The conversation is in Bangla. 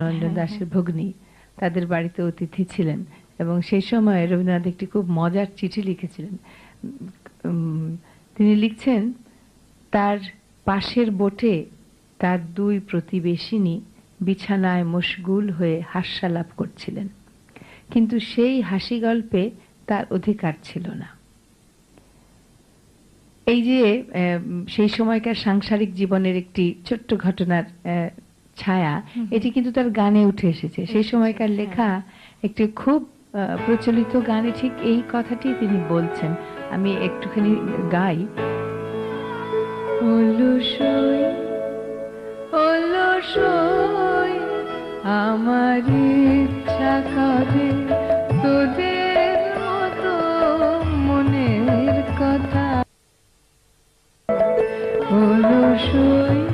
রঞ্জন হ্যাঁ, দাসের ভগ্নী তাদের বাড়িতে অতিথি ছিলেন এবং সেই সময় রবীন্দ্রনাথ একটি খুব মজার চিঠি লিখেছিলেন। তিনি লিখছেন তার পাশের বোটে তার দুই প্রতিবেশিনী বিছানায় মশগুল হয়ে হাস্যালাপ করছিলেন। কিন্তু সেই হাসি গল্পে তার অধিকার ছিল না। এই যে সেই সময়কার সাংসারিক জীবনের একটি ছোট্ট ঘটনার ছায়া এটি কিন্তু তার গানে উঠে এসেছে। সেই সময়কার লেখা একটি খুব প্রচলিত গানে ঠিক এই কথাটি তিনি বলছেন। আমি একটুখানি গাই। আমার ইচ্ছা কবে তোদের মতো মনের কথা। অলসই